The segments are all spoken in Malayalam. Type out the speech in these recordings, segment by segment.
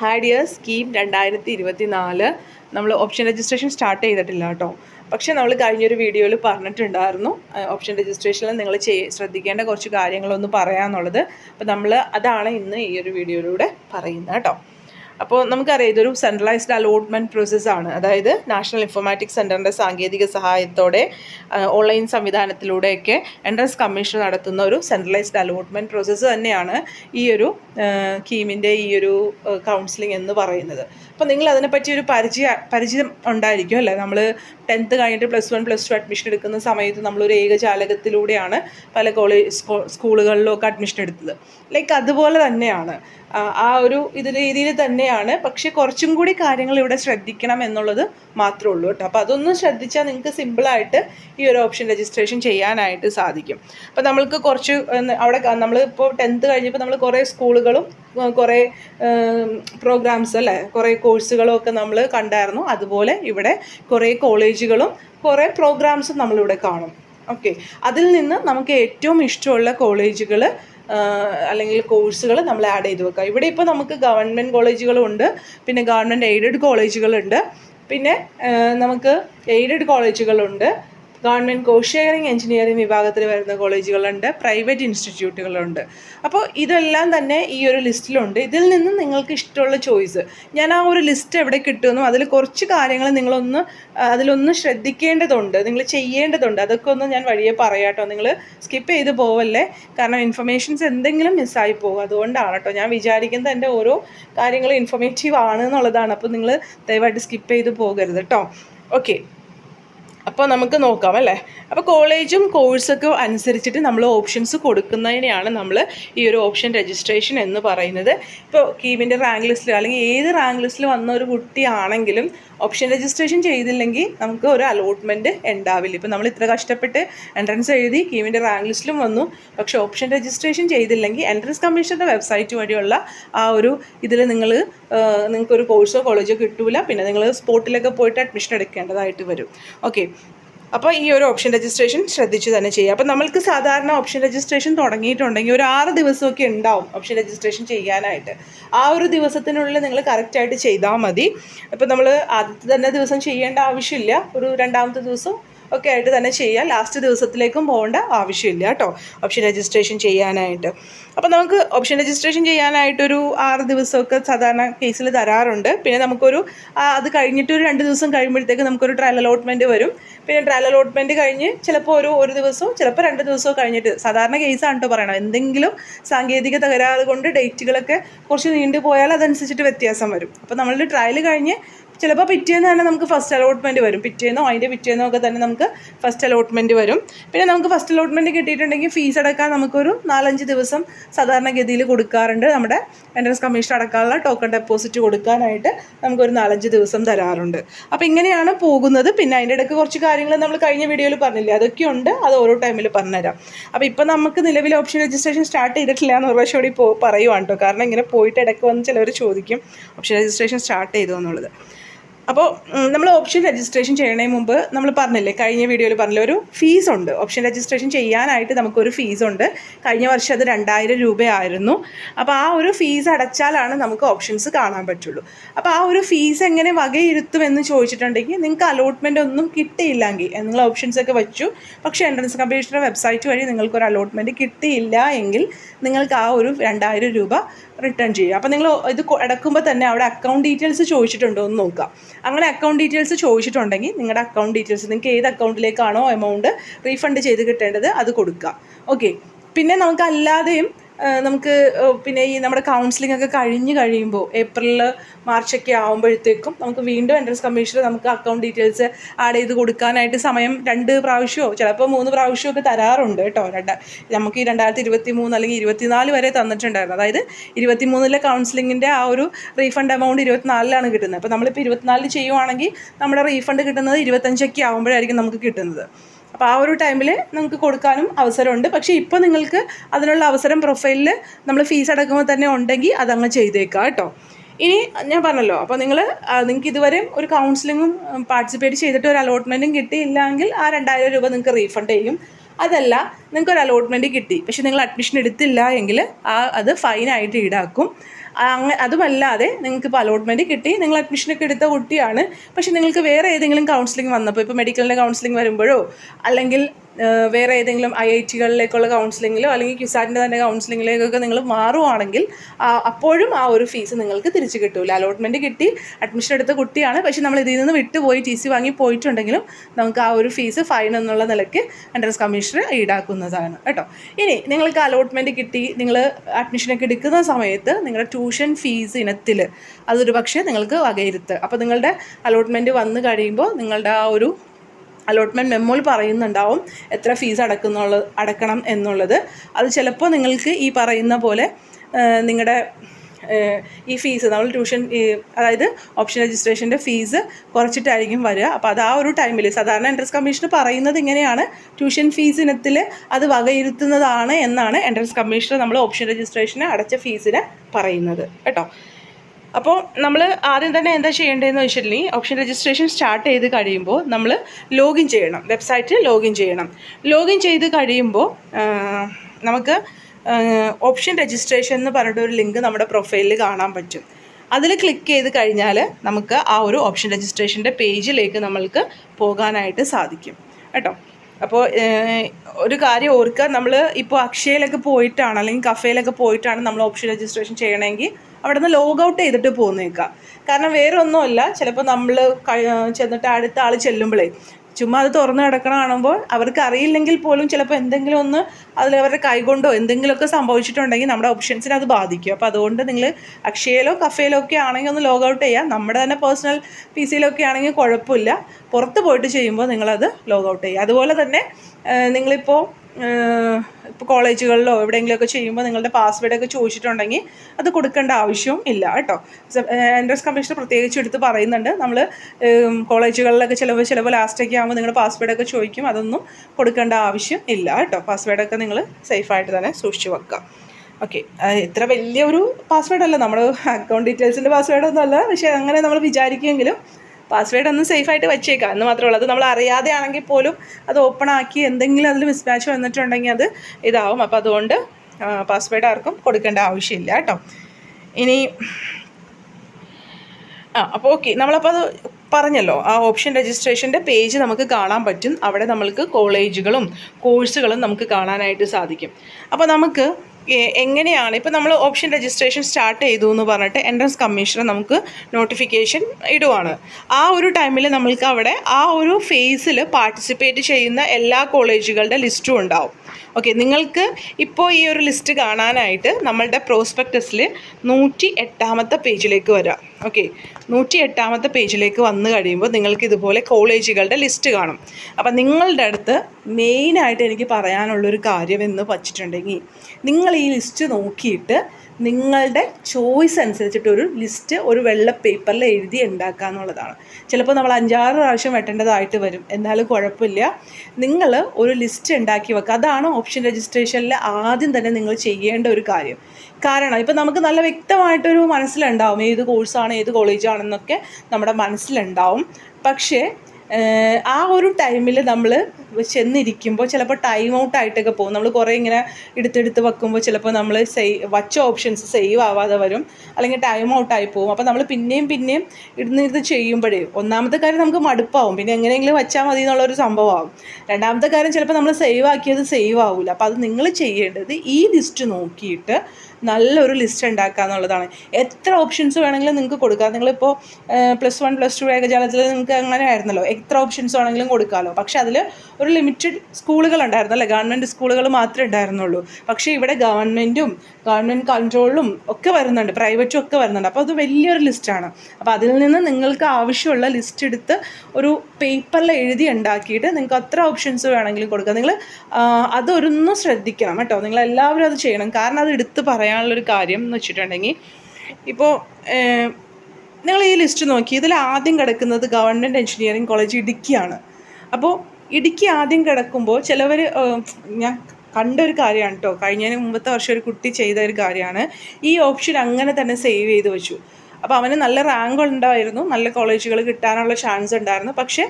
ഹാഡിയർ സ്കീം രണ്ടായിരത്തി ഇരുപത്തി നാല് നമ്മൾ ഓപ്ഷൻ രജിസ്ട്രേഷൻ സ്റ്റാർട്ട് ചെയ്തിട്ടില്ല കേട്ടോ. പക്ഷേ നമ്മൾ കഴിഞ്ഞൊരു വീഡിയോയിൽ പറഞ്ഞിട്ടുണ്ടായിരുന്നു ഓപ്ഷൻ രജിസ്ട്രേഷനിൽ നിങ്ങൾ ചെയ് ശ്രദ്ധിക്കേണ്ട കുറച്ച് കാര്യങ്ങളൊന്ന് പറയാമെന്നുള്ളത് അപ്പോൾ നമ്മൾ അതാണ് ഇന്ന് ഈ ഒരു വീഡിയോയിലൂടെ പറയുന്നത് കേട്ടോ. അപ്പോൾ നമുക്കറിയാം ഇതൊരു സെൻട്രലൈസ്ഡ് അലോട്ട്മെന്റ് പ്രോസസ്സാണ് അതായത് നാഷണൽ ഇൻഫോർമാറ്റിക്സ് സെന്ററിന്റെ സാങ്കേതിക സഹായത്തോടെ ഓൺലൈൻ സംവിധാനത്തിലൂടെയൊക്കെ എൻട്രൻസ് കമ്മീഷൻ നടത്തുന്ന ഒരു സെൻട്രലൈസ്ഡ് അലോട്ട്മെന്റ് പ്രോസസ്സ് തന്നെയാണ് ഈ ഒരു കീമിന്റെ ഈ ഒരു കൗൺസിലിംഗ് എന്ന് പറയുന്നത്. അപ്പോൾ നിങ്ങൾ അതിനെപ്പറ്റി ഒരു പരിചയ പരിചയം ഉണ്ടായിരിക്കും അല്ലേ? നമ്മൾ ടെൻത്ത് കഴിഞ്ഞിട്ട് plus one plus two admission എടുക്കുന്ന സമയത്ത് നമ്മളൊരു ഏകജാലകത്തിലൂടെയാണ് പല കോളേജ് സ്കൂളുകളിലൊക്കെ അഡ്മിഷൻ എടുത്തത്. ലൈക്ക് അതുപോലെ തന്നെയാണ്. ആ ഒരു ഇത് രീതിയിൽ തന്നെയാണ്. പക്ഷെ കുറച്ചും കൂടി കാര്യങ്ങൾ ഇവിടെ ശ്രദ്ധിക്കണം എന്നുള്ളത് മാത്രമേ ഉള്ളൂ കേട്ടോ. അപ്പോൾ അതൊന്നും ശ്രദ്ധിച്ചാൽ നിങ്ങൾക്ക് സിമ്പിളായിട്ട് ഈ ഒരു ഓപ്ഷൻ രജിസ്ട്രേഷൻ ചെയ്യാനായിട്ട് സാധിക്കും. അപ്പോൾ നമ്മൾക്ക് കുറച്ച് അവിടെ നമ്മൾ ഇപ്പോൾ ടെൻത്ത് കഴിഞ്ഞപ്പോൾ നമ്മൾ കുറേ സ്കൂളുകളും കുറേ പ്രോഗ്രാംസ് അല്ലേ? കുറേ കോഴ്സുകളും ഒക്കെ നമ്മൾ കണ്ടായിരുന്നു. അതുപോലെ ഇവിടെ കുറേ കോളേജുകളും കുറേ പ്രോഗ്രാംസും നമ്മളിവിടെ കാണും. ഓക്കെ. അതിൽ നിന്ന് നമുക്ക് ഏറ്റവും ഇഷ്ടമുള്ള കോളേജുകൾ അല്ലെങ്കിൽ കോഴ്സുകൾ നമ്മൾ ആഡ് ചെയ്ത് വെക്കുക ഇവിടെ ഇപ്പോൾ നമുക്ക് ഗവൺമെന്റ് കോളേജുകളുണ്ട് പിന്നെ ഗവൺമെന്റ് എയ്ഡഡ് കോളേജുകളുണ്ട് പിന്നെ നമുക്ക് എയ്ഡഡ് കോളേജുകളുണ്ട് ഗവൺമെന്റ് കോഴ്സ് ഷെയറിംഗ് എഞ്ചിനീയറിംഗ് വിഭാഗത്തിൽ വരുന്ന കോളേജുകളുണ്ട് പ്രൈവറ്റ് ഇൻസ്റ്റിറ്റ്യൂട്ടുകളുണ്ട് അപ്പോൾ ഇതെല്ലാം തന്നെ ഈ ഒരു ലിസ്റ്റിലുണ്ട്. ഇതിൽ നിന്ന് നിങ്ങൾക്ക് ഇഷ്ടമുള്ള ചോയ്സ് ഞാൻ ആ ഒരു ലിസ്റ്റ് എവിടെ കിട്ടുമെന്നും അതിൽ കുറച്ച് കാര്യങ്ങൾ നിങ്ങളൊന്ന് അതിലൊന്ന് ശ്രദ്ധിക്കേണ്ടതുണ്ട്. നിങ്ങൾ ചെയ്യേണ്ടതുണ്ട്. അതൊക്കെ ഒന്ന് ഞാൻ വഴിയെ പറയാട്ടോ. നിങ്ങൾ സ്കിപ്പ് ചെയ്ത് പോവല്ലേ? കാരണം ഇൻഫർമേഷൻസ് എന്തെങ്കിലും മിസ്സായി പോകും. അതുകൊണ്ടാണ് കേട്ടോ. ഞാൻ വിചാരിക്കുന്നത് എന്റെ ഓരോ കാര്യങ്ങളും ഇൻഫർമേറ്റീവ് ആണ് എന്നുള്ളതാണ്. അപ്പോൾ നിങ്ങൾ ദയവായിട്ട് സ്കിപ്പ് ചെയ്ത് പോകരുത് കേട്ടോ. ഓക്കെ അപ്പോൾ നമുക്ക് നോക്കാം അല്ലേ? അപ്പോൾ കോളേജും കോഴ്സൊക്കെ അനുസരിച്ചിട്ട് നമ്മൾ ഓപ്ഷൻസ് കൊടുക്കുന്നതിനെയാണ് നമ്മൾ ഈ ഒരു ഓപ്ഷൻ രജിസ്ട്രേഷൻ എന്ന് പറയുന്നത്. ഇപ്പോൾ കീമിന്റെ റാങ്ക് ലിസ്റ്റിൽ അല്ലെങ്കിൽ ഏത് റാങ്ക് ലിസ്റ്റിൽ വന്ന ഒരു കുട്ടിയാണെങ്കിലും ഓപ്ഷൻ രജിസ്ട്രേഷൻ ചെയ്തില്ലെങ്കിൽ നമുക്ക് ഒരു അലോട്ട്മെന്റ് ഉണ്ടാവില്ല. ഇപ്പോൾ നമ്മൾ ഇത്ര കഷ്ടപ്പെട്ട് എൻട്രൻസ് എഴുതി കീമിന്റെ റാങ്ക് ലിസ്റ്റിലും വന്നു. പക്ഷേ ഓപ്ഷൻ രജിസ്ട്രേഷൻ ചെയ്തില്ലെങ്കിൽ എൻട്രൻസ് കമ്മീഷന്റെ വെബ്സൈറ്റ് വഴിയുള്ള ആ ഒരു ഇതിൽ നിങ്ങൾ നിങ്ങൾക്കൊരു കോഴ്സോ കോളേജോ കിട്ടൂല. പിന്നെ നിങ്ങൾ സ്പോട്ടിലൊക്കെ പോയിട്ട് അഡ്മിഷൻ എടുക്കേണ്ടതായിട്ട് വരും. ഓക്കെ അപ്പോൾ ഈ ഒരു ഓപ്ഷൻ രജിസ്ട്രേഷൻ ശ്രദ്ധിച്ച് തന്നെ ചെയ്യുക. അപ്പോൾ നമ്മൾക്ക് സാധാരണ ഓപ്ഷൻ രജിസ്ട്രേഷൻ തുടങ്ങിയിട്ടുണ്ടെങ്കിൽ ഒരു ആറ് ദിവസമൊക്കെ ഉണ്ടാവും ഓപ്ഷൻ രജിസ്ട്രേഷൻ ചെയ്യാനായിട്ട്. ആ ഒരു ദിവസത്തിനുള്ളിൽ നിങ്ങൾ കറക്റ്റായിട്ട് ചെയ്താൽ മതി. അപ്പോൾ നമ്മൾ ആദ്യത്തെ തന്നെ ദിവസം ചെയ്യേണ്ട ആവശ്യമില്ല. ഒരു രണ്ടാമത്തെ ദിവസം ഒക്കെ ആയിട്ട് തന്നെ ചെയ്യാം. ലാസ്റ്റ് ദിവസത്തിലേക്കും പോകേണ്ട ആവശ്യമില്ല കേട്ടോ. ഓപ്ഷൻ രജിസ്ട്രേഷൻ ചെയ്യാനായിട്ട്. അപ്പോൾ നമുക്ക് ഓപ്ഷൻ രജിസ്ട്രേഷൻ ചെയ്യാനായിട്ടൊരു ആറ് ദിവസമൊക്കെ സാധാരണ കേസിൽ തരാറുണ്ട്. പിന്നെ നമുക്കൊരു അത് കഴിഞ്ഞിട്ട് ഒരു രണ്ട് ദിവസം കഴിയുമ്പോഴത്തേക്ക് നമുക്കൊരു ട്രയൽ അലോട്ട്മെന്റ് വരും. പിന്നെ ട്രയൽ അലോട്ട്മെന്റ് കഴിഞ്ഞ് ചിലപ്പോൾ ഒരു ഒരു ദിവസവും ചിലപ്പോൾ രണ്ട് ദിവസവും കഴിഞ്ഞിട്ട് സാധാരണ കേസാണ് കേട്ടോ പറയണം എന്തെങ്കിലും സാങ്കേതിക തകരാറ് കൊണ്ട് ഡേറ്റുകളൊക്കെ കുറച്ച് നീണ്ടു പോയാൽ അതനുസരിച്ചിട്ട് വ്യത്യാസം വരും. അപ്പോൾ നമ്മളുടെ ട്രയൽ കഴിഞ്ഞ് ചിലപ്പോൾ പിറ്റേന്ന് തന്നെ നമുക്ക് ഫസ്റ്റ് അലോട്ട്മെന്റ് വരും. പിറ്റേന്നോ അതിന്റെ പിറ്റേന്നോ ഒക്കെ തന്നെ നമുക്ക് ഫസ്റ്റ് അലോട്ട്മെന്റ് വരും. പിന്നെ നമുക്ക് ഫസ്റ്റ് അലോട്ട്മെന്റ് കിട്ടിയിട്ടുണ്ടെങ്കിൽ ഫീസ് അടക്കാൻ നമുക്കൊരു നാലഞ്ച് ദിവസം സാധാരണഗതിയിൽ കൊടുക്കാറുണ്ട്. നമ്മുടെ എൻട്രൻസ് കമ്മീഷൻ അടക്കാനുള്ള ടോക്കൺ ഡെപ്പോസിറ്റ് കൊടുക്കാനായിട്ട് നമുക്കൊരു നാലഞ്ച് ദിവസം തരാറുണ്ട്. അപ്പോൾ ഇങ്ങനെയാണ് പോകുന്നത്. പിന്നെ അതിന്റെ ഇടയ്ക്ക് കുറച്ച് കാര്യങ്ങൾ നമ്മൾ കഴിഞ്ഞ വീഡിയോയിൽ പറഞ്ഞില്ലേ? അതൊക്കെ ഉണ്ട്. അത് ഓരോ ടൈമിൽ പറഞ്ഞുതരാം. അപ്പോൾ ഇപ്പോൾ നമുക്ക് നിലവിൽ ഓപ്ഷൻ രജിസ്ട്രേഷൻ സ്റ്റാർട്ട് ചെയ്തിട്ടില്ല എന്ന് ഒരു പ്രാവശ്യം കൂടി പോ പറയുവാണ് കാരണം ഇങ്ങനെ പോയിട്ട് ഇടയ്ക്ക് വന്ന് ചിലവർ ചോദിക്കും. ഓപ്ഷൻ രജിസ്ട്രേഷൻ സ്റ്റാർട്ട് ചെയ്തു എന്നുള്ളത്. അപ്പോൾ നമ്മൾ ഓപ്ഷൻ രജിസ്ട്രേഷൻ ചെയ്യണേ മുമ്പ് നമ്മൾ പറഞ്ഞില്ലേ കഴിഞ്ഞ വീഡിയോയിൽ പറഞ്ഞില്ല ഒരു ഫീസ് ഉണ്ട്. ഓപ്ഷൻ രജിസ്ട്രേഷൻ ചെയ്യാനായിട്ട് നമുക്കൊരു ഫീസ് ഉണ്ട്. കഴിഞ്ഞ വർഷം അത് രണ്ടായിരം രൂപയായിരുന്നു. അപ്പോൾ ആ ഒരു ഫീസ് അടച്ചാലാണ് നമുക്ക് ഓപ്ഷൻസ് കാണാൻ പറ്റുള്ളൂ. അപ്പോൾ ആ ഒരു ഫീസ് എങ്ങനെ വകയിരുത്തുമെന്ന് ചോദിച്ചിട്ടുണ്ടെങ്കിൽ നിങ്ങൾക്ക് അലോട്ട്മെന്റ് ഒന്നും കിട്ടിയില്ലെങ്കിൽ നിങ്ങൾ ഓപ്ഷൻസ് ഒക്കെ വെച്ചു. പക്ഷേ എൻട്രൻസ് കമ്മീഷണർ വെബ്സൈറ്റ് വഴി നിങ്ങൾക്കൊരു അലോട്ട്മെന്റ് കിട്ടിയില്ല എങ്കിൽ നിങ്ങൾക്ക് ആ ഒരു രണ്ടായിരം രൂപ റിട്ടേൺ ചെയ്യുക. അപ്പോൾ നിങ്ങൾ ഇത് അടക്കുമ്പോൾ തന്നെ അവിടെ അക്കൗണ്ട് ഡീറ്റെയിൽസ് ചോദിച്ചിട്ടുണ്ടോ എന്ന് നോക്കുക. അങ്ങനെ അക്കൗണ്ട് ഡീറ്റെയിൽസ് ചോദിച്ചിട്ടുണ്ടെങ്കിൽ നിങ്ങളുടെ അക്കൗണ്ട് ഡീറ്റെയിൽസ് നിങ്ങൾക്ക് ഏത് അക്കൗണ്ടിലേക്കാണോ എമൗണ്ട് റീഫണ്ട് ചെയ്ത് കിട്ടേണ്ടത് അത് കൊടുക്കുക. ഓക്കെ പിന്നെ നമുക്ക് അല്ലാതെയും നമുക്ക് പിന്നെ ഈ നമ്മുടെ കൗൺസിലിംഗ് ഒക്കെ കഴിഞ്ഞ് കഴിയുമ്പോൾ ഏപ്രിൽ മാർച്ചൊക്കെ ആകുമ്പോഴത്തേക്കും നമുക്ക് വീണ്ടും എൻട്രൻസ് കമ്മീഷൻ നമുക്ക് അക്കൗണ്ട് ഡീറ്റെയിൽസ് ആഡ് ചെയ്ത് കൊടുക്കാനായിട്ട് സമയം രണ്ട് പ്രാവശ്യമോ ചിലപ്പോൾ മൂന്ന് പ്രാവശ്യമോ ഒക്കെ തരാറുണ്ട് കേട്ടോ. രണ്ട് നമുക്ക് ഈ രണ്ടായിരത്തി ഇരുപത്തി മൂന്ന് അല്ലെങ്കിൽ ഇരുപത്തിനാല് വരെ തന്നിട്ടുണ്ടായിരുന്നു. അതായത് ഇരുപത്തി മൂന്നിലെ കൗൺസിലിങ്ങിന്റെ ആ ഒരു റീഫണ്ട് എമൗണ്ട് ഇരുപത്തിനാലിലാണ് കിട്ടുന്നത്. അപ്പോൾ നമ്മളിപ്പോൾ ഇരുപത്തിനാലിൽ ചെയ്യുവാണെങ്കിൽ നമ്മുടെ റീഫണ്ട് കിട്ടുന്നത് ഇരുപത്തഞ്ചൊക്കെ ആകുമ്പോഴായിരിക്കും നമുക്ക് കിട്ടുന്നത്. അപ്പോൾ ആ ഒരു ടൈമിൽ നിങ്ങൾക്ക് കൊടുക്കാനും അവസരമുണ്ട്. പക്ഷേ ഇപ്പോൾ നിങ്ങൾക്ക് അതിനുള്ള അവസരം പ്രൊഫൈലിൽ നമ്മൾ ഫീസ് അടക്കുമ്പോൾ തന്നെ ഉണ്ടെങ്കിൽ അതങ്ങ് ചെയ്തേക്കാം കേട്ടോ. ഇനി ഞാൻ പറഞ്ഞല്ലോ അപ്പോൾ നിങ്ങൾ നിങ്ങൾക്ക് ഇതുവരെ ഒരു കൗൺസിലിങ്ങും പാർട്ടിസിപ്പേറ്റ് ചെയ്തിട്ട് ഒരു അലോട്ട്മെന്റും കിട്ടിയില്ലെങ്കിൽ ആ രണ്ടായിരം രൂപ നിങ്ങൾക്ക് റീഫണ്ട് ചെയ്യും. അതല്ല നിങ്ങൾക്ക് ഒരു അലോട്ട്മെന്റ് കിട്ടി. പക്ഷേ നിങ്ങൾ അഡ്മിഷൻ എടുത്തില്ല എങ്കിൽ ആ അത് ഫൈനായിട്ട് ഈടാക്കും. അങ്ങ അതുമല്ലാതെ നിങ്ങൾക്ക് ഇപ്പോൾ അലോട്ട്മെന്റ് കിട്ടി നിങ്ങൾ അഡ്മിഷനൊക്കെ എടുത്ത കുട്ടിയാണ്. പക്ഷേ നിങ്ങൾക്ക് വേറെ ഏതെങ്കിലും കൗൺസിലിംഗ് വന്നപ്പോൾ ഇപ്പോൾ മെഡിക്കലിന്റെ കൗൺസിലിംഗ് വരുമ്പോഴോ അല്ലെങ്കിൽ വേറെ ഏതെങ്കിലും ഐ ഐ ടികളിലേക്കുള്ള കൗൺസിലിങ്ങിലോ അല്ലെങ്കിൽ ക്യുസാറ്റിന്റെ തന്നെ കൗൺസിലിങ്ങിലേക്കൊക്കെ നിങ്ങൾ മാറുവാണെങ്കിൽ അപ്പോഴും ആ ഒരു ഫീസ് നിങ്ങൾക്ക് തിരിച്ചു കിട്ടില്ല അലോട്ട്മെന്റ് കിട്ടി അഡ്മിഷൻ എടുത്ത കുട്ടിയാണ്. പക്ഷേ നമ്മൾ ഇതിൽ നിന്ന് വിട്ടുപോയി ടി സി വാങ്ങി പോയിട്ടുണ്ടെങ്കിലും നമുക്ക് ആ ഒരു ഫീസ് ഫൈൻ എന്നുള്ള നിലയ്ക്ക് എൻട്രൻസ് കമ്മീഷണർ ഈടാക്കുന്നതാണ്. കേട്ടോ. ഇനി നിങ്ങൾക്ക് അലോട്ട്മെന്റ് കിട്ടി നിങ്ങൾ അഡ്മിഷനൊക്കെ എടുക്കുന്ന സമയത്ത് നിങ്ങളുടെ ട്യൂഷൻ ഫീസ് ഇനത്തിൽ അതൊരു പക്ഷേ നിങ്ങൾക്ക് വകയിരുത്ത്. അപ്പോൾ നിങ്ങളുടെ അലോട്ട്മെന്റ് വന്നു കഴിയുമ്പോൾ നിങ്ങളുടെ ആ ഒരു അലോട്ട്മെന്റ് മെമ്മോയിൽ പറയുന്നുണ്ടാവും എത്ര ഫീസ് അടക്കുന്നുള്ള അടക്കണം എന്നുള്ളത്. അത് ചിലപ്പോൾ നിങ്ങൾക്ക് ഈ പറയുന്ന പോലെ നിങ്ങളുടെ ഈ ഫീസ് നമ്മൾ ട്യൂഷൻ അതായത് ഓപ്ഷൻ രജിസ്ട്രേഷന്റെ ഫീസ് കുറച്ചിട്ടായിരിക്കും വരിക. അപ്പോൾ അത് ആ ഒരു ടൈമിൽ സാധാരണ എൻട്രൻസ് കമ്മീഷൻ പറയുന്നത് ഇങ്ങനെയാണ്. ട്യൂഷൻ ഫീസ് ഇനത്തിൽ അത് വകയിരുത്തുന്നതാണ് എന്നാണ് എൻട്രൻസ് കമ്മീഷൻ നമ്മൾ ഓപ്ഷൻ രജിസ്ട്രേഷന് അടച്ച ഫീസിന് പറയുന്നത്. കേട്ടോ? അപ്പോൾ നമ്മൾ ആദ്യം തന്നെ എന്താ ചെയ്യേണ്ടതെന്ന് വെച്ചിട്ടുണ്ടെങ്കിൽ ഓപ്ഷൻ രജിസ്ട്രേഷൻ സ്റ്റാർട്ട് ചെയ്ത് കഴിയുമ്പോൾ നമ്മൾ ലോഗിൻ ചെയ്യണം. വെബ്സൈറ്റിൽ ലോഗിൻ ചെയ്യണം. ലോഗിൻ ചെയ്ത് കഴിയുമ്പോൾ നമുക്ക് ഓപ്ഷൻ രജിസ്ട്രേഷൻ എന്ന് പറഞ്ഞിട്ട് ഒരു ലിങ്ക് നമ്മുടെ പ്രൊഫൈലിൽ കാണാൻ പറ്റും. അതിൽ ക്ലിക്ക് ചെയ്ത് കഴിഞ്ഞാൽ നമുക്ക് ആ ഒരു ഓപ്ഷൻ രജിസ്ട്രേഷന്റെ പേജിലേക്ക് നമ്മൾക്ക് പോകാനായിട്ട് സാധിക്കും. കേട്ടോ? അപ്പോൾ ഒരു കാര്യം ഓർക്കുക നമ്മൾ ഇപ്പോൾ അക്ഷയയിലൊക്കെ പോയിട്ടാണ് അല്ലെങ്കിൽ കഫേയിലൊക്കെ പോയിട്ടാണ് നമ്മൾ ഓപ്ഷൻ രജിസ്ട്രേഷൻ ചെയ്യണമെങ്കിൽ അവിടെ നിന്ന് ലോഗ് ഔട്ട് ചെയ്തിട്ട് പോകുന്നേക്കാം കാരണം വേറെ ഒന്നുമല്ല ചിലപ്പോൾ നമ്മൾ ചെന്നിട്ട് അടുത്ത ആൾ ചെല്ലുമ്പോഴേ ചുമ്മാ അത് തുറന്നു കിടക്കണ കാണുമ്പോൾ അവർക്ക് അറിയില്ലെങ്കിൽ പോലും ചിലപ്പോൾ എന്തെങ്കിലും ഒന്ന് അതിൽ അവരുടെ കൈകൊണ്ടോ എന്തെങ്കിലുമൊക്കെ സംഭവിച്ചിട്ടുണ്ടെങ്കിൽ നമ്മുടെ ഓപ്ഷൻസിനെ അത് ബാധിക്കും. അപ്പോൾ അതുകൊണ്ട് നിങ്ങൾ അക്ഷയയിലോ കഫേയിലോ ഒക്കെ ആണെങ്കിൽ ഒന്ന് ലോഗ് ഔട്ട് ചെയ്യുക നമ്മുടെ തന്നെ പേഴ്സണൽ പി സിയിലൊക്കെ ആണെങ്കിൽ കുഴപ്പമില്ല. പുറത്ത് പോയിട്ട് ചെയ്യുമ്പോൾ നിങ്ങളത് ലോഗ് ഔട്ട് ചെയ്യുക അതുപോലെ തന്നെ നിങ്ങളിപ്പോൾ ഇപ്പോൾ കോളേജുകളിലോ എവിടെയെങ്കിലുമൊക്കെ ചെയ്യുമ്പോൾ നിങ്ങളുടെ പാസ്വേഡൊക്കെ ചോദിച്ചിട്ടുണ്ടെങ്കിൽ അത് കൊടുക്കേണ്ട ആവശ്യവും ഇല്ല കേട്ടോ. എൻട്രൻസ് കമ്മീഷണർ പ്രത്യേകിച്ച് എടുത്ത് പറയുന്നുണ്ട്. നമ്മൾ കോളേജുകളിലൊക്കെ ചിലവ് ചിലവ് ലാസ്റ്റൊക്കെ ആകുമ്പോൾ നിങ്ങളുടെ പാസ്വേഡൊക്കെ ചോദിക്കും. അതൊന്നും കൊടുക്കേണ്ട ആവശ്യം ഇല്ല കേട്ടോ. പാസ്വേഡൊക്കെ നിങ്ങൾ സേഫായിട്ട് തന്നെ സൂക്ഷിച്ച് വെക്കുക. ഓക്കെ ഇത്ര വലിയൊരു ഒരു അല്ല. നമ്മൾ അക്കൗണ്ട് ഡീറ്റെയിൽസിന്റെ പാസ്വേഡൊന്നും അല്ല. പക്ഷേ അങ്ങനെ നമ്മൾ വിചാരിക്കുമെങ്കിലും പാസ്വേഡ് ഒന്ന് സേഫ് ആയിട്ട് വെച്ചേക്കാം. എന്ന് മാത്രമേ ഉള്ളൂ. അത് നമ്മൾ അറിയാതെ ആണെങ്കിൽ പോലും അത് ഓപ്പൺ ആക്കി എന്തെങ്കിലും അതിൽ മിസ്മാച്ച് വന്നിട്ടുണ്ടെങ്കിൽ അത് ഇതാവും. അപ്പോൾ അതുകൊണ്ട് പാസ്വേഡ് ആർക്കും കൊടുക്കേണ്ട ആവശ്യമില്ല കേട്ടോ. ഇനി ആ അപ്പോൾ ഓക്കെ നമ്മളപ്പോൾ അത് പറഞ്ഞല്ലോ. ആ ഓപ്ഷൻ രജിസ്ട്രേഷന്റെ പേജ് നമുക്ക് കാണാൻ പറ്റും. അവിടെ നമ്മൾക്ക് കോളേജുകളും കോഴ്സുകളും നമുക്ക് കാണാനായിട്ട് സാധിക്കും. അപ്പോൾ നമുക്ക് എങ്ങനെയാണ്? ഇപ്പോൾ നമ്മൾ ഓപ്ഷൻ രജിസ്ട്രേഷൻ സ്റ്റാർട്ട് ചെയ്തു എന്ന് പറഞ്ഞിട്ട് എൻട്രൻസ് കമ്മീഷണർ നമുക്ക് നോട്ടിഫിക്കേഷൻ ഇടുവാണ്. ആ ഒരു ടൈമിൽ നമ്മൾക്ക് അവിടെ ആ ഒരു ഫേസിൽ പാർട്ടിസിപ്പേറ്റ് ചെയ്യുന്ന എല്ലാ കോളേജുകളുടെ ലിസ്റ്റും ഉണ്ടാവും. ഓക്കെ നിങ്ങൾക്ക് ഇപ്പോൾ ഈ ഒരു ലിസ്റ്റ് കാണാനായിട്ട് നമ്മളുടെ പ്രോസ്പെക്ടസിൽ നൂറ്റി എട്ടാമത്തെ പേജിലേക്ക് വരാം. ഓക്കെ നൂറ്റി എട്ടാമത്തെ പേജിലേക്ക് വന്നു കഴിയുമ്പോൾ നിങ്ങൾക്ക് ഇതുപോലെ കോളേജുകളുടെ ലിസ്റ്റ് കാണും. അപ്പം നിങ്ങളുടെ അടുത്ത് മെയിനായിട്ട് എനിക്ക് പറയാനുള്ളൊരു കാര്യം എന്ന് വച്ചിട്ടുണ്ടെങ്കിൽ നിങ്ങൾ ഈ ലിസ്റ്റ് നോക്കിയിട്ട് നിങ്ങളുടെ ചോയ്സ് അനുസരിച്ചിട്ട് ഒരു ലിസ്റ്റ് ഒരു വെള്ള പേപ്പറിൽ എഴുതി ഉണ്ടാക്കുക എന്നുള്ളതാണ്. ചിലപ്പോൾ നമ്മൾ അഞ്ചാറ് പ്രാവശ്യം വെട്ടേണ്ടതായിട്ട് വരും. എന്നാലും കുഴപ്പമില്ല. നിങ്ങൾ ഒരു ലിസ്റ്റ് ഉണ്ടാക്കി വെക്കുക. അതാണ് ഓപ്ഷൻ രജിസ്ട്രേഷനിൽ ആദ്യം തന്നെ നിങ്ങൾ ചെയ്യേണ്ട ഒരു കാര്യം. കാരണം ഇപ്പം നമുക്ക് നല്ല വ്യക്തമായിട്ടൊരു മനസ്സിലുണ്ടാവും ഏത് കോഴ്സാണ് ഏത് കോളേജാണെന്നൊക്കെ നമ്മുടെ മനസ്സിലുണ്ടാവും. പക്ഷേ ആ ഒരു ടൈമിൽ നമ്മൾ ചെന്നിരിക്കുമ്പോൾ ചിലപ്പോൾ ടൈം ഔട്ട് ആയിട്ടൊക്കെ പോകും. നമ്മൾ കുറേ ഇങ്ങനെ എടുത്തെടുത്ത് വെക്കുമ്പോൾ ചിലപ്പോൾ നമ്മൾ സേവ് വച്ച ഓപ്ഷൻസ് സേവ് ആവാതെ വരും. അല്ലെങ്കിൽ ടൈം ഔട്ടായി പോകും. അപ്പോൾ നമ്മൾ പിന്നെയും പിന്നെയും ഇരുന്ന് ഇത് ചെയ്യുമ്പോഴേ ഒന്നാമത്തെ കാര്യം നമുക്ക് മടുപ്പാവും. പിന്നെ എങ്ങനെയെങ്കിലും വെച്ചാൽ മതി എന്നുള്ളൊരു സംഭവമാവും. രണ്ടാമത്തെ കാര്യം ചിലപ്പോൾ നമ്മൾ സേവ് ആക്കിയത് സേവ് ആവില്ല അപ്പോൾ അത് നിങ്ങൾ ചെയ്യേണ്ടത് ഈ ലിസ്റ്റ് നോക്കിയിട്ട് നല്ലൊരു ലിസ്റ്റ് ഉണ്ടാക്കുക എന്നുള്ളതാണ്. എത്ര ഓപ്ഷൻസ് വേണമെങ്കിലും നിങ്ങൾക്ക് കൊടുക്കാം. നിങ്ങളിപ്പോൾ പ്ലസ് വൺ പ്ലസ് ടു ഏകജാലത്തിൽ നിങ്ങൾക്ക് അങ്ങനെ ആയിരുന്നല്ലോ. എത്ര ഓപ്ഷൻസ് വേണമെങ്കിലും കൊടുക്കാമല്ലോ പക്ഷേ അതിൽ ഒരു ലിമിറ്റഡ് സ്കൂളുകൾ ഉണ്ടായിരുന്നല്ലേ ഗവൺമെന്റ് സ്കൂളുകൾ മാത്രമേ ഉണ്ടായിരുന്നുള്ളൂ. പക്ഷേ ഇവിടെ ഗവൺമെന്റും ഗവൺമെന്റ് കൺട്രോളും ഒക്കെ വരുന്നുണ്ട്. പ്രൈവറ്റും ഒക്കെ വരുന്നുണ്ട്. അപ്പോൾ അത് വലിയൊരു ലിസ്റ്റാണ് അപ്പോൾ അതിൽ നിന്ന് നിങ്ങൾക്ക് ആവശ്യമുള്ള ലിസ്റ്റ് എടുത്ത് ഒരു പേപ്പറിൽ എഴുതി ഉണ്ടാക്കിയിട്ട് നിങ്ങൾക്ക് അത്ര ഓപ്ഷൻസ് വേണമെങ്കിലും കൊടുക്കാം. നിങ്ങൾ അതൊരൊന്നും ശ്രദ്ധിക്കണം കേട്ടോ. നിങ്ങൾ എല്ലാവരും അത് ചെയ്യണം. കാരണം അത് എടുത്ത് പറയാനുള്ളൊരു കാര്യം എന്ന് വെച്ചിട്ടുണ്ടെങ്കിൽ ഇപ്പോൾ നിങ്ങൾ ഈ ലിസ്റ്റ് നോക്കി ഇതിൽ ആദ്യം കിടക്കുന്നത് ഗവൺമെന്റ് എഞ്ചിനീയറിംഗ് കോളേജ് ഇടുക്കിയാണ്. അപ്പോൾ ഇടുക്കി ആദ്യം കിടക്കുമ്പോൾ ചിലവർ ഞാൻ കണ്ട ഒരു കാര്യമാണ് കേട്ടോ. കഴിഞ്ഞതിന് മുമ്പത്തെ വർഷം ഒരു കുട്ടി ചെയ്ത ഒരു കാര്യമാണ്. ഈ ഓപ്ഷൻ അങ്ങനെ തന്നെ സേവ് ചെയ്ത് വെച്ചു. അപ്പോൾ അവന് നല്ല റാങ്ക് ഉണ്ടായിരുന്നു നല്ല കോളേജുകൾ കിട്ടാനുള്ള ചാൻസ് ഉണ്ടായിരുന്നു. പക്ഷേ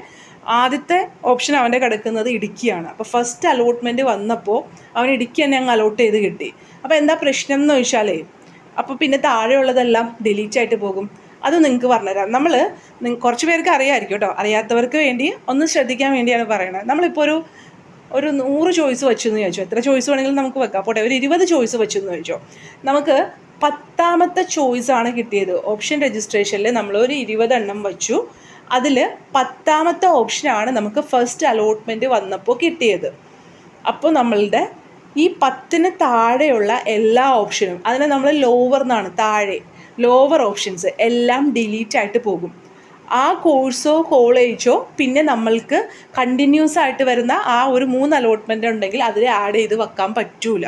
ആദ്യത്തെ ഓപ്ഷൻ അവന്റെ കിടക്കുന്നത് ഇടുക്കിയാണ്. അപ്പോൾ ഫസ്റ്റ് അലോട്ട്മെന്റ് വന്നപ്പോൾ അവൻ ഇടുക്കി തന്നെ അങ്ങ് അലോട്ട് ചെയ്ത് കിട്ടി. അപ്പോൾ എന്താ പ്രശ്നം എന്ന് ചോദിച്ചാലേ അപ്പോൾ പിന്നെ താഴെയുള്ളതെല്ലാം ഡിലീറ്റ് ആയിട്ട് പോകും. അത് നിങ്ങൾക്ക് പറഞ്ഞുതരാം. നമ്മൾ കുറച്ച് പേർക്ക് അറിയാമായിരിക്കും കേട്ടോ. അറിയാത്തവർക്ക് വേണ്ടി ഒന്ന് ശ്രദ്ധിക്കാൻ വേണ്ടിയാണ് പറയുന്നത് നമ്മളിപ്പോൾ ഒരു ഒരു നൂറ് ചോയ്സ് വെച്ചു എന്ന് ചോദിച്ചോ? എത്ര ചോയ്സ് വേണമെങ്കിലും നമുക്ക് വെക്കാം. പോട്ടെ ഒരു ഇരുപത് ചോയ്സ് വെച്ചു എന്ന് ചോദിച്ചോ? നമുക്ക് പത്താമത്തെ ചോയ്സാണ് കിട്ടിയത്. ഓപ്ഷൻ രജിസ്ട്രേഷനിൽ നമ്മൾ ഒരു ഇരുപതെണ്ണം വെച്ചു. അതിൽ പത്താമത്തെ ഓപ്ഷനാണ് നമുക്ക് ഫസ്റ്റ് അലോട്ട്മെന്റ് വന്നപ്പോൾ കിട്ടിയത്. അപ്പോൾ നമ്മളുടെ ഈ പത്തിന് താഴെയുള്ള എല്ലാ ഓപ്ഷനും അതിനെ നമ്മൾ ലോവർ എന്നാണ് താഴെ ലോവർ ഓപ്ഷൻസ് എല്ലാം ഡിലീറ്റ് ആയിട്ട് പോകും. ആ കോഴ്സോ കോളേജോ പിന്നെ നമ്മൾക്ക് കണ്ടിന്യൂസ് ആയിട്ട് വരുന്ന ആ ഒരു മൂന്ന് അലോട്ട്മെന്റ് ഉണ്ടെങ്കിൽ അതിൽ ആഡ് ചെയ്ത് വെക്കാൻ പറ്റൂല.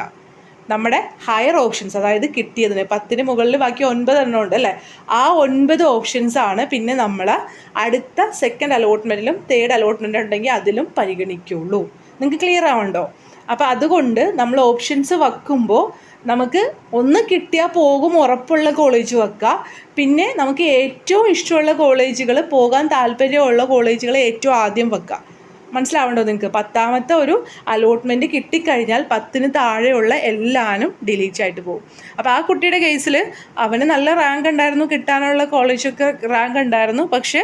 നമ്മുടെ ഹയർ ഓപ്ഷൻസ് അതായത് കിട്ടിയതിന് പത്തിന് മുകളിൽ ബാക്കി ഒൻപത് എണ്ണം ഉണ്ട് അല്ലേ? ആ ഒൻപത് ഓപ്ഷൻസ് ആണ് പിന്നെ നമ്മൾ അടുത്ത സെക്കൻഡ് അലോട്ട്മെന്റിലും തേർഡ് അലോട്ട്മെന്റ് ഉണ്ടെങ്കിൽ അതിലും പരിഗണിക്കുള്ളൂ. നിങ്ങൾക്ക് ക്ലിയർ ആവണ്ടോ അപ്പോൾ അതുകൊണ്ട് നമ്മൾ ഓപ്ഷൻസ് വെക്കുമ്പോൾ നമുക്ക് ഒന്ന് കിട്ടിയാൽ പോകും ഉറപ്പുള്ള കോളേജ് വെക്കുക പിന്നെ നമുക്ക് ഏറ്റവും ഇഷ്ടമുള്ള കോളേജുകൾ പോകാൻ താല്പര്യമുള്ള കോളേജുകൾ ഏറ്റവും ആദ്യം വെക്കുക മനസ്സിലാവണ്ടോ നിങ്ങൾക്ക്? പത്താമത്തെ ഒരു അലോട്ട്മെന്റ് കിട്ടിക്കഴിഞ്ഞാൽ പത്തിന് താഴെയുള്ള എല്ലാവരും ഡിലീറ്റ് ആയിട്ട് പോകും. അപ്പോൾ ആ കുട്ടിയുടെ കേസിൽ അവന് നല്ല റാങ്ക് ഉണ്ടായിരുന്നു കിട്ടാനുള്ള കോളേജൊക്കെ റാങ്ക് ഉണ്ടായിരുന്നു. പക്ഷേ